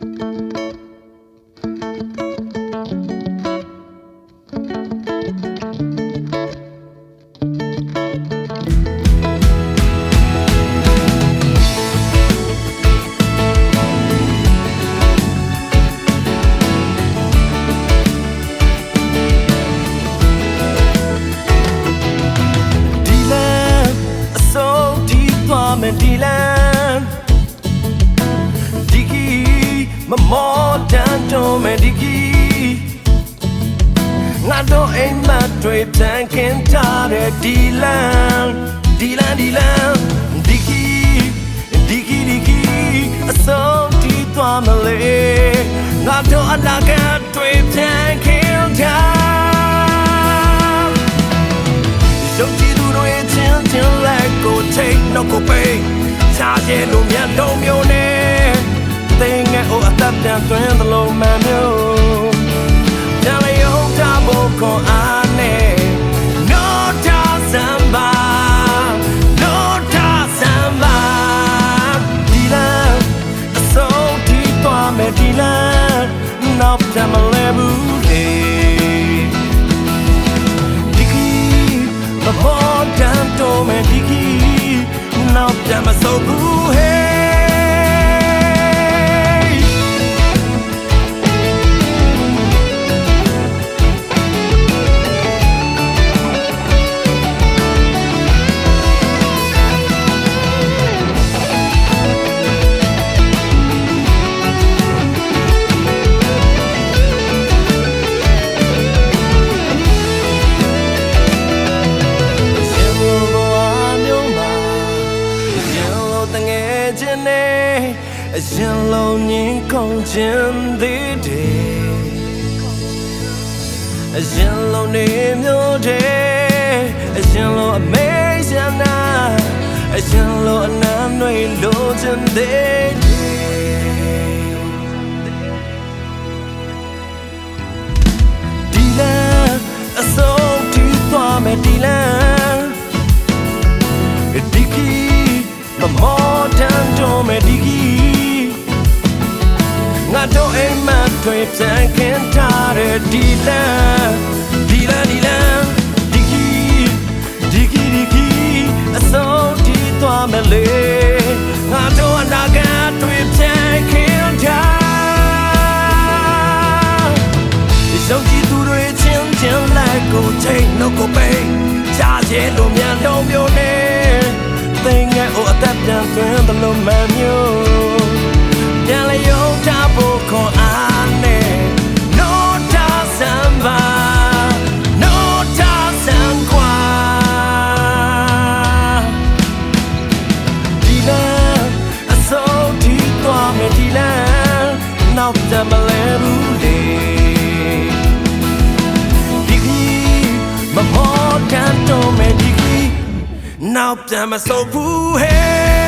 ဒီ မမောတန်တော့မယ်ဒီကီငါတို့အိမ်မက်တွေတန်ခင်ထားတဲ့ဒီလန်ဒီလန်ဒီလန်ဒီကီဒီကီဒီကီအစိုးဒီသွားမလေငါတို့အနာဂတ်တွေတန်ခင်ထားယုံကြည်သူတို့ရဲ့ချင်းချင်းလက်ကိုထိတ်နှုတ်ကိုပိတ်ရှားကျဲလို့မြတ်တော်မျိုးနဲ့ သိငယ်အိုအသက်ပြန်သွင်းသလိုမှန်မျိုးပြန်လျုံကြဖို့ခွန်အားနဲ့ No December No December ဒီလန်အဆုံးထိသွားမယ်ဒီလန်နောက်ပြန်မလဲဘူးလေဒီကီမပေါ်တန်တော့မယ်ဒီကီနောက်ပြန်မစိုးဘူး hey အရှင်လိုညင်ကုန်ခြင်းသေးတယ်အရှင်လိုနေမျိုးတဲ့အရှင်လိုအမေရှင်နာအရှင်လိုအနမ်းတွေလိုချင်သေးတ တို့အိမ်မက်တွေပြန်ခင်ထားတဲ့ဒီလန်ဒီလန်ဒီလန်ဒီကီဒီကီဒီကီအစိုးတီးသွားမယ်လေငါတို့အနာဂတ်တွေပြန်ခင်ထားယုံကြည်သူတွေချင်းချင်းလက်ကိုချိန်နှုတ်ကိုပိတ်ချာကျဲလို့မြန်လုံးမျိုးနဲ့သိငယ်အိုအသက်ပြန်သွင်းသလိုမှန်မျိုး နောက်ကြမလဲဘူးလေဒီကီမမောတန်တော့မယ်ဒီကီနောက်ပြန်မစိုးဘူး hey